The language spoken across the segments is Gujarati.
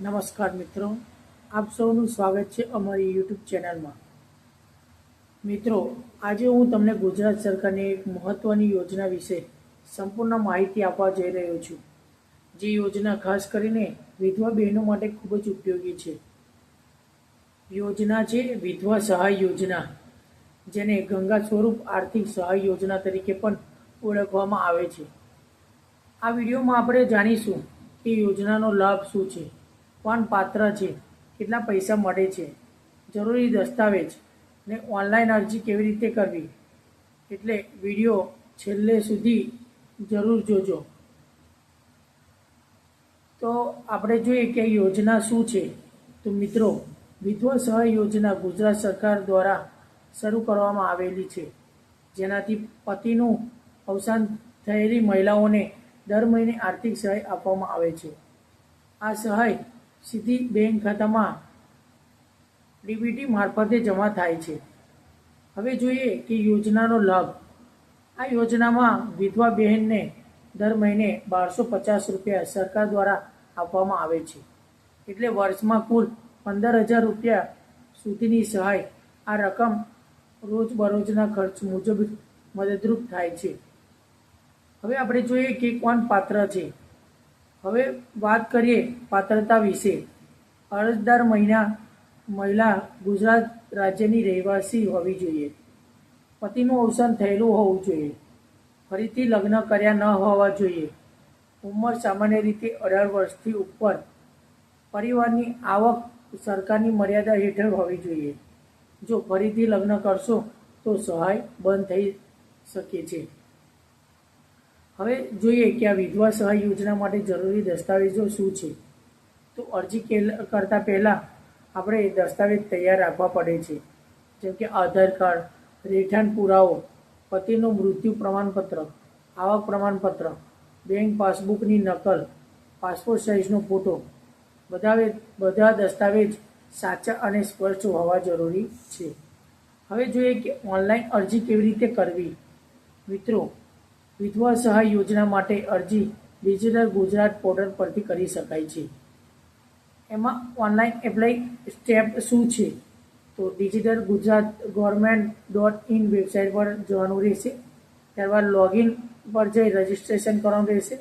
નમસ્કાર મિત્રો. આપ સૌનું સ્વાગત છે અમારી યુટ્યુબ ચેનલમાં. મિત્રો, આજે હું તમને ગુજરાત સરકારની એક મહત્ત્વની યોજના વિશે સંપૂર્ણ માહિતી આપવા જઈ રહ્યો છું. જે યોજના ખાસ કરીને વિધવા બહેનો માટે ખૂબ જ ઉપયોગી છે. યોજના છે વિધવા સહાય યોજના, જેને ગંગા સ્વરૂપ આર્થિક સહાય યોજના તરીકે પણ ઓળખવામાં આવે છે. આ વિડીયોમાં આપણે જાણીશું કે યોજનાનો લાભ શું છે. કોણ પાત્ર છે. કેટલા પૈસા મળે છે? જરૂરી દસ્તાવેજ ને ઓનલાઈન અરજી કેવી રીતે કરવી? એટલે વીડિયો છેલ્લે સુધી જરૂર જોજો. તો આપણે જોઈએ કે યોજના શું છે? તો મિત્રો, વિધવા સહાય યોજના ગુજરાત સરકાર દ્વારા શરૂ કરવામાં આવેલી છે. જેનાથી પતિનું અવસાન થયેલી મહિલાઓને દર મહિને આર્થિક સહાય આપવામાં આવે છે. આ સહાય સીધી બેંક ખાતામાં ડીબીટી મારફતે જમા થાય છે. હવે જોઈએ કે યોજનાનો લાભ. આ યોજનામાં વિધવા બહેનને દર મહિને બારસો પચાસ રૂપિયા સરકાર દ્વારા આપવામાં આવે છે. એટલે વર્ષમાં કુલ પંદર હજાર રૂપિયા સુધીની સહાય આ રકમ રોજબરોજના ખર્ચ મુજબ મદદરૂપ થાય છે. હવે આપણે જોઈએ કે કોણ પાત્ર છે. હવે વાત કરીએ પાત્રતા વિશે. અરજદાર મહિના, મહિલા ગુજરાત રાજ્યની રહેવાસી હોવી જોઈએ. પતિનું અવસાન થયેલું હોવું જોઈએ. ફરીથી લગ્ન કર્યા ન હોવા જોઈએ. ઉંમર સામાન્ય રીતે અઢાર વર્ષથી ઉપર. પરિવારની આવક સરકારની મર્યાદા હેઠળ હોવી જોઈએ. જો ફરીથી લગ્ન કરશો તો સહાય બંધ થઈ શકે છે. હવે જોઈએ કે આ વિધવા સહાય યોજના માટે જરૂરી દસ્તાવેજો શું છે. તો અરજી કરતાં પહેલાં આપણે દસ્તાવેજ તૈયાર રાખવા પડે છે. જેમ કે આધાર કાર્ડ, રહેઠાણ પુરાવો, પતિનું મૃત્યુ પ્રમાણપત્ર, આવક પ્રમાણપત્ર, બેંક પાસબુકની નકલ, પાસપોર્ટ સાઇઝનો ફોટો, બધા બધા દસ્તાવેજ સાચા અને સ્પષ્ટ હોવા જરૂરી છે. હવે જોઈએ કે ઓનલાઈન અરજી કેવી રીતે કરવી. મિત્રો વિધવા સહાય યોજના માટે અરજી ડિજિટલ ગુજરાત પોર્ટલ પરથી કરી શકાય છે. એમાં ઓનલાઈન એપ્લાય સ્ટેપ શું છે? તો digital Gujarat government dot in website પર જવાનું રહેશે. ત્યારબાદ લોગિન પર જઈ રજિસ્ટ્રેશન કરવાનું રહેશે.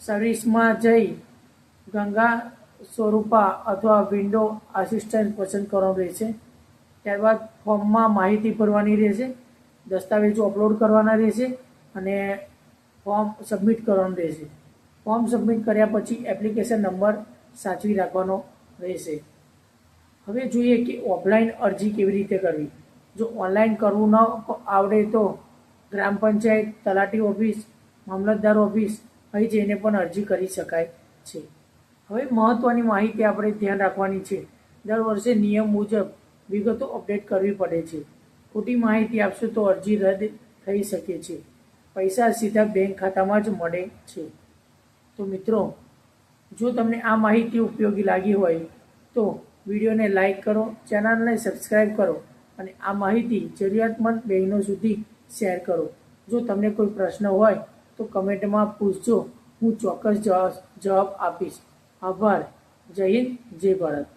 સર્વિસમાં જઈ ગંગા સ્વરૂપા અથવા વિન્ડો આસિસ્ટન્ટ પસંદ કરવાનું રહેશે. ત્યારબાદ ફોર્મમાં માહિતી ભરવાની રહેશે. દસ્તાવેજો અપલોડ કરવાના રહેશે. અને ફોર્મ સબમિટ કરવાનું રહેશે. ફોર્મ સબમિટ કર્યા પછી એપ્લિકેશન નંબર સાચવી રાખવાનો રહેશે. હવે જોઈએ કે ઓફલાઈન અરજી કેવી રીતે કરવી. જો ઓનલાઈન કરવું ન આવડે તો ગ્રામ પંચાયત, તલાટી ઓફિસ, મામલતદાર ઓફિસ અહીં જઈને પણ અરજી કરી શકાય છે. હવે મહત્ત્વની માહિતી આપણે ધ્યાન રાખવાની છે. દર વર્ષે નિયમ મુજબ વિગતો અપડેટ કરવી પડે છે. ખોટી માહિતી આપશો તો અરજી રદ થઈ શકે છે. પૈસા સીધા બેંક ખાતામાં જ મળે છે. તો મિત્રો, જો તમને આ માહિતી ઉપયોગી લાગી હોય, તો વિડીયોને લાઈક કરો, ચેનલને સબસ્ક્રાઈબ કરો અને આ માહિતી જરૂરિયાતમંદ બહેનો સુધી શેર કરો. જો તમને કોઈ પ્રશ્ન હોય, તો કમેન્ટમાં પૂછજો. હું ચોક્કસ જવાબ આપીશ. આભાર. જય હિન્દ, જય ભારત.